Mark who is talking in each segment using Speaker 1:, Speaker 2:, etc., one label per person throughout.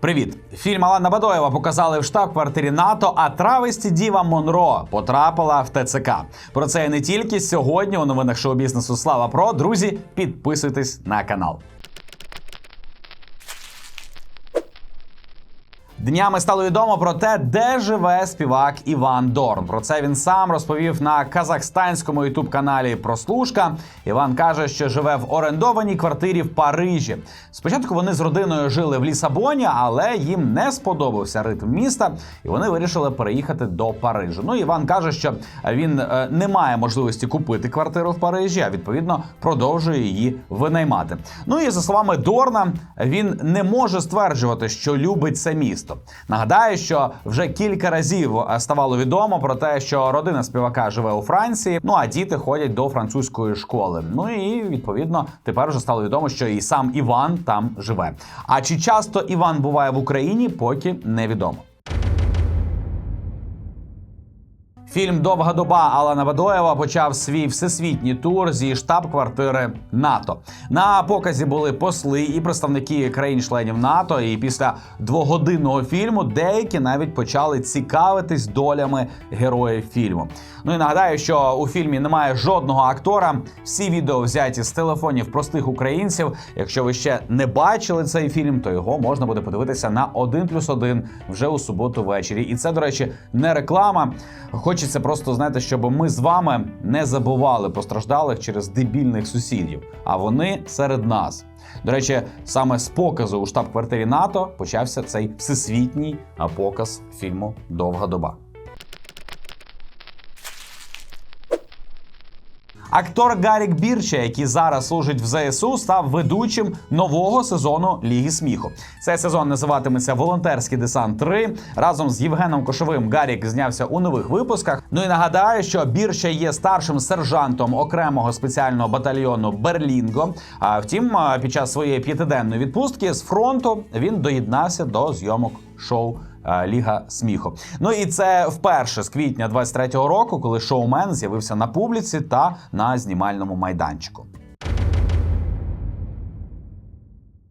Speaker 1: Привіт! Фільм Алана Бадоєва показали в штаб-квартирі НАТО, а травесті Діва Монро потрапила в ТЦК. Про це і не тільки сьогодні у новинах шоу-бізнесу Слава Про. Друзі, підписуйтесь на канал. Днями стало відомо про те, де живе співак Іван Дорн. Про це він сам розповів на казахстанському ютуб-каналі Прослушка. Іван каже, що живе в орендованій квартирі в Парижі. Спочатку вони з родиною жили в Лісабоні, але їм не сподобався ритм міста, і вони вирішили переїхати до Парижу. Ну Іван каже, що він е, не має можливості купити квартиру в Парижі, а відповідно продовжує її винаймати. Ну і за словами Дорна, він не може стверджувати, що любить це місто. Нагадаю, що вже кілька разів е, ставало відомо про те, що родина співака живе у Франції. Ну а діти ходять до французької школи. Ну і відповідно тепер вже стало відомо, що і сам Іван там живе. А чи часто Іван буває в Україні, поки невідомо. Фільм Довга доба Алана Бадоєва почав свій всесвітній тур зі штаб-квартири НАТО. На показі були посли і представники країн-членів НАТО. І після двогодинного фільму деякі навіть почали цікавитись долями героїв фільму. Ну і нагадаю, що у фільмі немає жодного актора. Всі відео взяті з телефонів простих українців. Якщо ви ще не бачили цей фільм, то його можна буде подивитися на 1+,1 вже у суботу ввечері. І це, до речі, не реклама. Хочеться просто знаєте, щоб ми з вами не забували постраждалих через дебільних сусідів, а вони серед нас. До речі, саме з показу у штаб-квартирі НАТО почався цей всесвітній показ фільму Довга доба. Актор Гарік Бірча, який зараз служить в ЗСУ, став ведучим нового сезону Ліги сміху. Цей сезон називатиметься Волонтерський десант 3. Разом з Євгеном Кошовим Гарік знявся у нових випусках. Ну і нагадаю, що Бірча є старшим сержантом окремого спеціального батальйону Берлінго. А втім, під час своєї п'ятиденної відпустки з фронту він доєднався до зйомок шоу. Е, Ліга сміху. Ну і це вперше з квітня 23-го року, коли шоумен з'явився на публіці та на знімальному майданчику.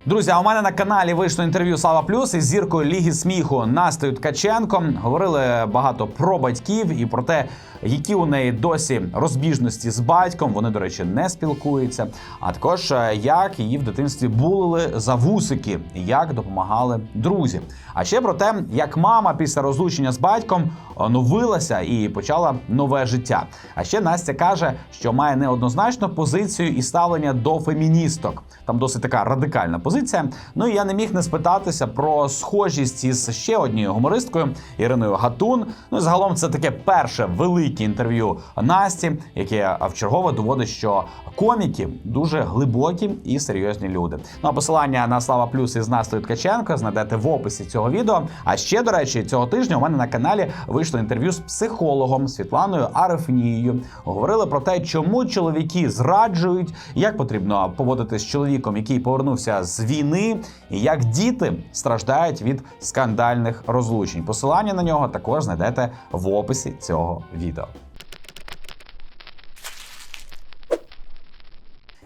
Speaker 1: Друзі, а у мене на каналі вийшло інтерв'ю Слава Плюс із зіркою Ліги сміху Настею Ткаченко. Говорили багато про батьків і про те, які у неї досі розбіжності з батьком. Вони, до речі, не спілкуються. А також е, як її в дитинстві булили за вусики, як допомагали друзі. А ще про те, як мама після розлучення з батьком оновилася і почала нове життя. А ще Настя каже, що має неоднозначну позицію і ставлення до феміністок. Там досить така радикальна позиція. Ну і я не міг не спитатися про схожість із ще однією гумористкою Іриною Гатун. Ну і загалом це таке перше велике інтерв'ю Насті, яке вчергове доводить, що коміки дуже глибокі і серйозні люди. Ну а посилання на Слава Плюс із Настою Ткаченко знайдете в описі цього відео. А ще, до речі, цього тижня у мене на каналі вийшло інтерв'ю з психологом Світланою Арефнією. Говорили про те, чому чоловіки зраджують, як потрібно поводитись з чоловіком, який повернувся з війни, і як діти страждають від скандальних розлучень. Посилання на нього також знайдете в описі цього відео.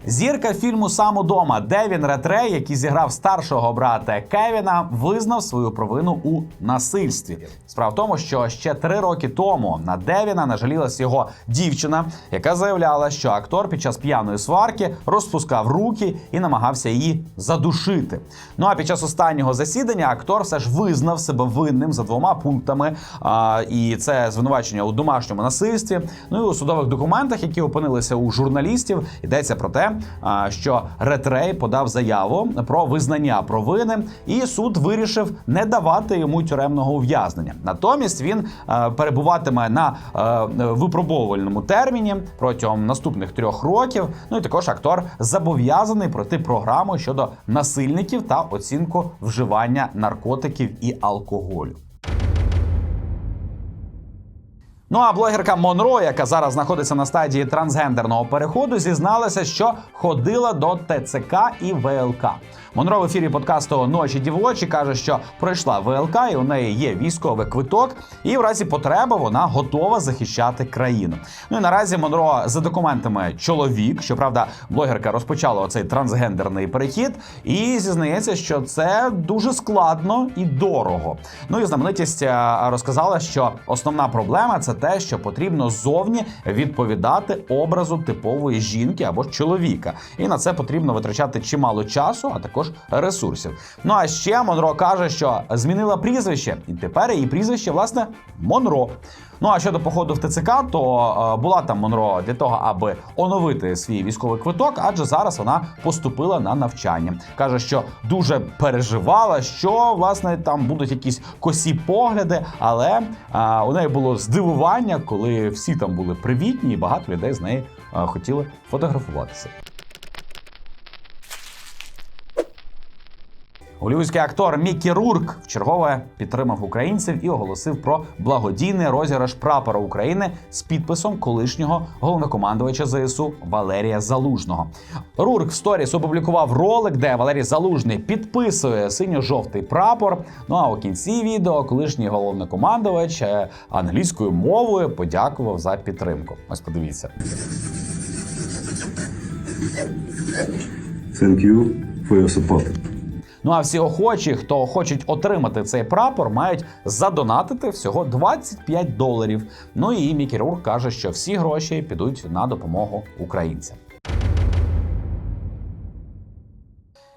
Speaker 1: Зірка фільму Сам удома Девін Ретрей, який зіграв старшого брата Кевіна, визнав свою провину у насильстві. Справа в тому, що ще три роки тому на Девіна нажалілась його дівчина, яка заявляла, що актор під час п'яної сварки розпускав руки і намагався її задушити. Ну а під час останнього засідання актор все ж визнав себе винним за двома пунктами. А, і це звинувачення у домашньому насильстві. Ну і у судових документах, які опинилися у журналістів, йдеться про те, а, що Ретрей подав заяву про визнання провини, і суд вирішив не давати йому тюремного ув'язнення. Натомість він е, перебуватиме на е, випробовувальному терміні протягом наступних трьох років. Ну і також актор зобов'язаний пройти програму щодо насильників та оцінку вживання наркотиків і алкоголю. Ну а блогерка Монро, яка зараз знаходиться на стадії трансгендерного переходу, зізналася, що ходила до ТЦК і ВЛК. Монро в ефірі подкасту Ночі дівочі каже, що пройшла ВЛК, і у неї є військовий квиток, і в разі потреби вона готова захищати країну. Ну і наразі Монро за документами чоловік. Щоправда, блогерка розпочала оцей трансгендерний перехід, і зізнається, що це дуже складно і дорого. Ну і знаменитість е, розказала, що основна проблема це те, що потрібно зовні відповідати образу типової жінки або чоловіка, і на це потрібно витрачати чимало часу, а також ресурсів. Ну а ще Монро каже, що змінила прізвище, і тепер її прізвище власне Монро. Ну а щодо походу в ТЦК, то е, була там Монро для того, аби оновити свій військовий квиток, адже зараз вона поступила на навчання. каже, що дуже переживала, що власне там будуть якісь косі погляди, але е, у неї було здивування, коли всі там були привітні, і багато людей з нею е, хотіли фотографуватися. Голівудський актор Мікі Рурк вчергове підтримав українців і оголосив про благодійний розіграш прапора України з підписом колишнього головнокомандувача ЗСУ Валерія Залужного. Рурк в сторіс опублікував ролик, де Валерій Залужний підписує синьо-жовтий прапор. Ну а у кінці відео колишній головнокомандувач е, англійською мовою подякував за підтримку. Ось подивіться.
Speaker 2: Thank you for your support.
Speaker 1: Ну а всі охочі, хто хочуть отримати цей прапор, мають задонатити всього 25 доларів. Ну і Мікі Рурк каже, що всі гроші підуть на допомогу українцям.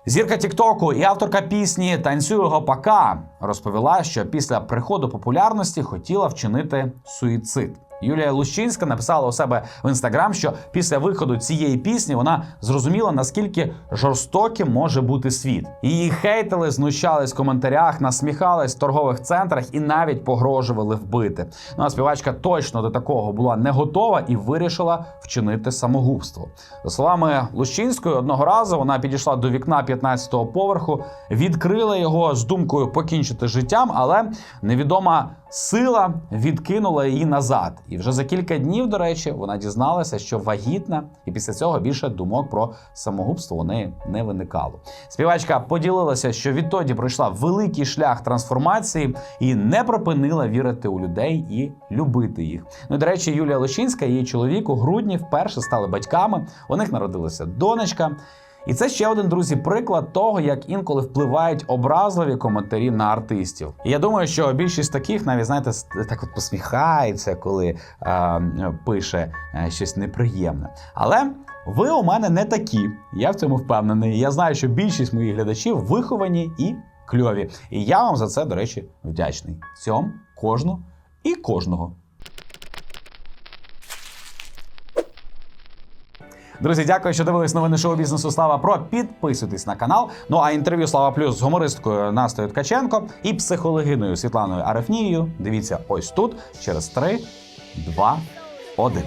Speaker 1: Зірка Тіктоку і авторка пісні Танцюю гопака розповіла, що після приходу популярності хотіла вчинити суїцид. Юлія Лущинська написала у себе в інстаграм, що після виходу цієї пісні вона зрозуміла, наскільки жорстоким може бути світ. Її хейтили, знущались в коментарях, насміхались в торгових центрах і навіть погрожували вбити. Ну а співачка точно до такого була не готова і вирішила вчинити самогубство. За словами Лущинської, одного разу вона підійшла до вікна 15-го поверху, відкрила його з думкою покінчити життям, але невідома сила відкинула її назад. І вже за кілька днів, до речі, вона дізналася, що вагітна, і після цього більше думок про самогубство у неї не виникало. Співачка поділилася, що відтоді пройшла великий шлях трансформації і не припинила вірити у людей і любити їх. Ну до речі, Юлія Лещинська і її чоловік у грудні вперше стали батьками. У них народилася донечка. І це ще один друзі приклад того, як інколи впливають образливі коментарі на артистів. І я думаю, що більшість таких навіть знаєте так от посміхається, коли е, пише щось неприємне. Але ви у мене не такі. Я в цьому впевнений. Я знаю, що більшість моїх глядачів виховані і кльові. І я вам за це, до речі, вдячний. Цьом кожну і кожного. Друзі, дякую, що дивились новини шоу бізнесу Слава Про. Підписуйтесь на канал. Ну а інтерв'ю Слава Плюс з гумористкою Настою Ткаченко і психологиною Світланою Арефнією. Дивіться ось тут через 3, 2, 1.